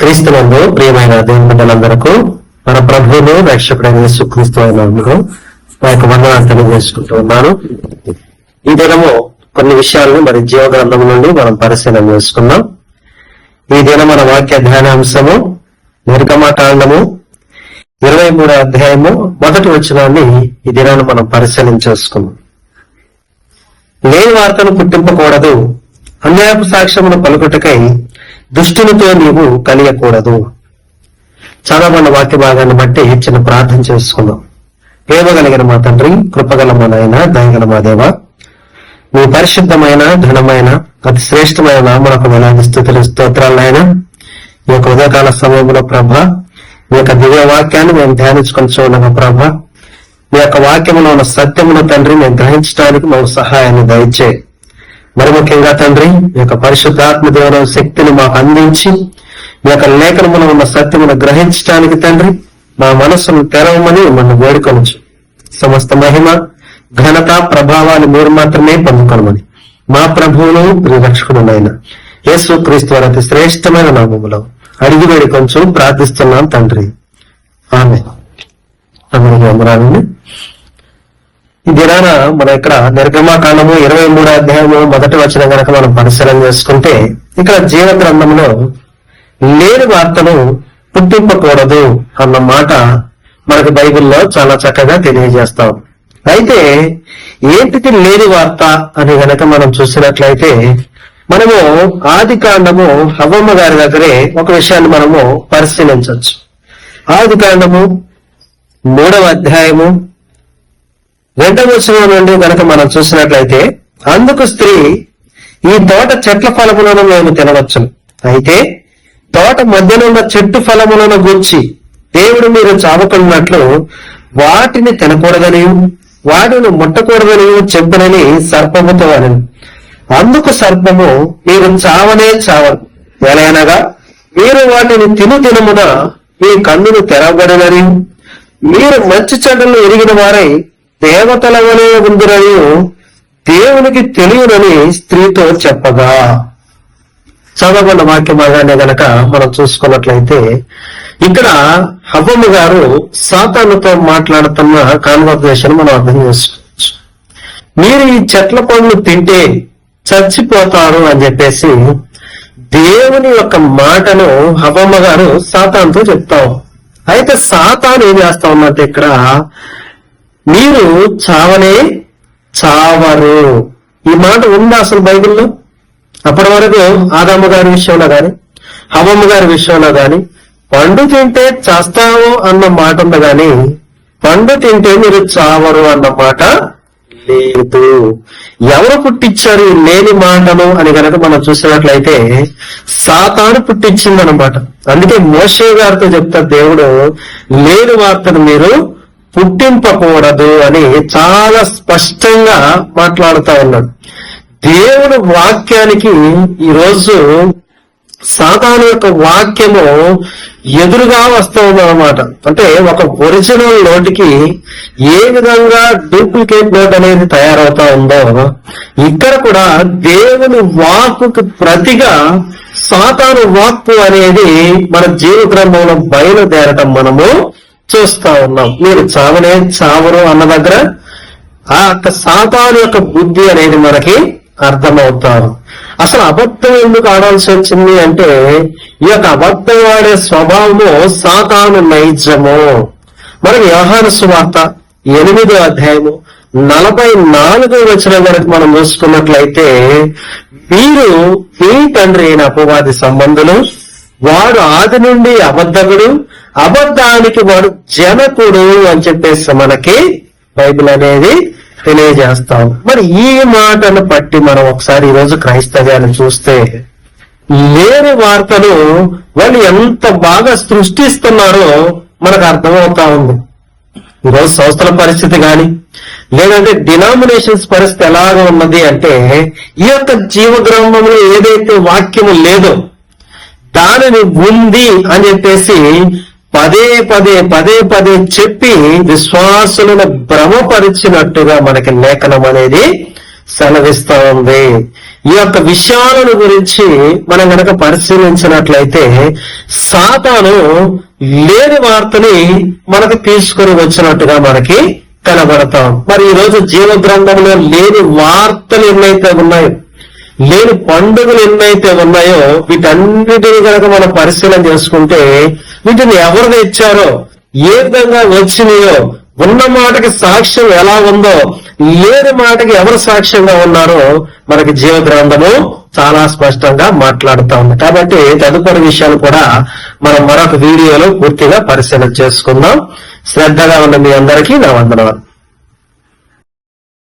క్రీస్తునందు ప్రియమైన దేవుని బిడ్డలందరకు మన ప్రభువును రక్షకుడైన యేసుక్రీస్తు అయినందుకు నా యొక్క వందనాలు తెలియజేసుకుంటూ ఉన్నాను. ఈ దినము కొన్ని విషయాలను మరి జీవ గ్రంథం నుండి మనం పరిశీలన చేసుకున్నాం ఈ దినం మన వాక్య ధ్యానాంశము నిర్గమకాండము ఇరవై మూడో అధ్యాయము మొదటి వచనాన్ని ఈ దినాన్ని మనం పరిశీలన చేసుకున్నాం లేని వార్తను పుట్టింపకూడదు. అన్యాయపు సాక్ష్యమును పలుకుటకై దుష్టునితో నీవు కలియకూడదు. చదవన్న వాక్య భాగాన్ని బట్టి చిన్న ప్రార్థన చేసుకుందాం. ప్రేమ కలిగిన మా తండ్రి కృపగల మా నాయన దయగల మా దేవ మీ పరిశుద్ధమైన ఘనమైన అతి శ్రేష్టమైన నామలకు వేలాది స్థుతులు స్తోత్రాలైనా ఈ యొక్క ఉదయకాల సమయంలో ప్రభ మీ యొక్క దివ్య వాక్యాన్ని మేము ధ్యానించుకొని చూడగా ప్రభ మీ యొక్క వాక్యములో ఉన్న సత్యమును తండ్రి మేము గ్రహించడానికి మాకు సహాయాన్ని దయచేయి మరి ముఖ్యంగా తండ్రి మీ యొక్క పరిశుద్ధాత్మ దేవుని శక్తిని మాకు అందించి మీ యొక్క లేఖనములో ఉన్న సత్యమును గ్రహించడానికి తండ్రి మా మనస్సును తెరవమని మనం వేడుకొనచ్చు సమస్త మహిమ ఘనత ప్రభావాలు మీరు మాత్రమే పొందుకోనమని మా ప్రభువును రక్షకుడునైన యేసు క్రీస్తు వారి అతి శ్రేష్టమైన నామములో అడిగి వేడుకొంచు ప్రార్థిస్తున్నాం తండ్రి. ఆమె అందరికీ ఈ దినాన మన ఇక్కడ నిర్గమాకాండము ఇరవై మూడో అధ్యాయము మొదటి వచ్చిన గనక మనం పరిశీలన చేసుకుంటే ఇక్కడ జీవ గ్రంథంలో లేని వార్తను పుట్టింపకూడదు అన్న మాట మనకు బైబిల్లో చాలా చక్కగా తెలియజేస్తాం. అయితే ఏంటిది లేని వార్త అని గనక మనం చూసినట్లయితే మనము ఆది కాండము హవ్వమ్మ గారి దగ్గరే ఒక విషయాన్ని మనము పరిశీలించవచ్చు. ఆది కాండము మూడవ అధ్యాయము రెండవ వచనం నుండి కనుక మనం చూసినట్లయితే అందుకు స్త్రీ ఈ తోట చెట్ల ఫలములను మేము తినవచ్చు అయితే తోట మధ్యనున్న చెట్టు ఫలములను గుర్చి దేవుడు మీరు చావకున్నట్లు వాటిని తినకూడదని వాటిని ముట్టకూడదని చెప్పనని సర్పముతో అని అందుకు సర్పము మీరు చావనే చావరు. ఎలాగనగా మీరు వాటిని తిను తినమున మీ కన్నులు తెరవబడినని మీరు మంచి చెడ్డలు ఎరిగిన వారై దేవతల వలె ఉందిరని దేవునికి తెలియనని స్త్రీతో చెప్పగా. చదవబడిన వాక్య భాగాన్ని గనక మనం చూసుకున్నట్లయితే ఇక్కడ హవ్వమ్మ గారు సాతానుతో మాట్లాడుతున్న కాన్వర్జేషన్ మనం అర్థం చేసుకోవచ్చు. మీరు ఈ చెట్ల పండ్లు తింటే చచ్చిపోతారు అని చెప్పేసి దేవుని యొక్క మాటను హవ్వమ్మ గారు సాతాన్తో చెప్తాం అయితే సాతాను ఏం చేస్తా ఉన్నట్టు ఇక్కడ? మీరు చావనే చావరు. ఈ మాట ఉందా అసలు బైబిల్లో? అప్పటి వరకు ఆదమ్మ గారి విషయంలో గాని హవమ్మ గారి విషయంలో గాని పండు తింటే చస్తావు అన్న మాట ఉంది గాని పండు తింటే మీరు చావరు అన్న మాట లేదు. ఎవరు పుట్టించారు లేని మాటను అని గనక మనం చూసినట్లయితే సాతాను పుట్టించిందనమాట అందుకే మోషే గారితో చెప్తా దేవుడు లేని వార్తను మీరు పుట్టింపకూడదు అని చాలా స్పష్టంగా మాట్లాడుతా ఉన్నాడు. దేవుడు వాక్యానికి ఈరోజు సాతాను యొక్క వాక్యము ఎదురుగా వస్తుంది అనమాట అంటే ఒక ఒరిజినల్ నోటికి ఏ విధంగా డూప్లికేట్ నోట్ అనేది తయారవుతా ఉందో ఇక్కడ కూడా దేవుని వాక్కు ప్రతిగా సాతాను వాక్కు అనేది మన జీవ గ్రంథంలో బయలుదేరటం మనము చూస్తా ఉన్నాం. మీరు చావనే చావరు అన్న దగ్గర ఆ యొక్క సాతాను యొక్క బుద్ధి అనేది మనకి అర్థమవుతారు. అసలు అబద్ధం ఎందుకు ఆడాల్సి వచ్చింది అంటే ఈ యొక్క అబద్ధం ఆడే స్వభావము సాతాను నైజము. మనం వ్యవహార సువార్త ఎనిమిదో అధ్యాయము నలభై నాలుగో వచ్చిన వరకు మనం చూసుకున్నట్లయితే మీరు మీ తండ్రి అయిన అపవాది సంబంధులు వాడు ఆది నుండి అబద్ధకుడు అబద్ధానికి వాడు జనకుడు అని చెప్పేసి మనకి బైబిల్ అనేది తెలియజేస్తాం. మరి ఈ మాటను బట్టి మనం ఒకసారి ఈరోజు క్రైస్తవ్యాన్ని చూస్తే లేని వార్తను వాళ్ళు ఎంత బాగా సృష్టిస్తున్నారో మనకు అర్థమవుతా ఉంది. ఈరోజు సంస్థల పరిస్థితి కానీ లేదంటే డినామినేషన్స్ పరిస్థితి ఎలాగ ఉన్నది అంటే ఈ యొక్క జీవగ్రంథంలో ఏదైతే వాక్యము లేదో దానిని ఉంది అని చెప్పేసి పదే పదే పదే పదే చెప్పి విశ్వాసులను భ్రమపరిచినట్టుగా మనకి లేఖనం అనేది సెలవిస్తా ఉంది ఈ యొక్క విషయాలను గురించి మనం గనక పరిశీలించినట్లయితే సాతాను లేని వార్తని మనకు తీసుకుని వచ్చినట్టుగా మనకి కనబడతాం. మరి ఈ రోజు జీవ గ్రంథంలో లేని వార్తలు ఎన్నైతే ఉన్నాయో లేని పండుగలు ఎన్నైతే ఉన్నాయో వీటన్నిటిని కనుక మనం పరిశీలన చేసుకుంటే వీటిని ఎవరు తెచ్చారో ఏ విధంగా వచ్చినాయో ఉన్న మాటకి సాక్ష్యం ఎలా ఉందో లేని మాటకి ఎవరు సాక్ష్యంగా ఉన్నారో మనకి జీవ గ్రంథము చాలా స్పష్టంగా మాట్లాడుతా ఉంది. కాబట్టి తదుపరి విషయాలు కూడా మనం మరొక వీడియోలో పూర్తిగా పరిశీలన చేసుకుందాం. శ్రద్ధగా ఉన్న మీ అందరికీ నా వందనాలు.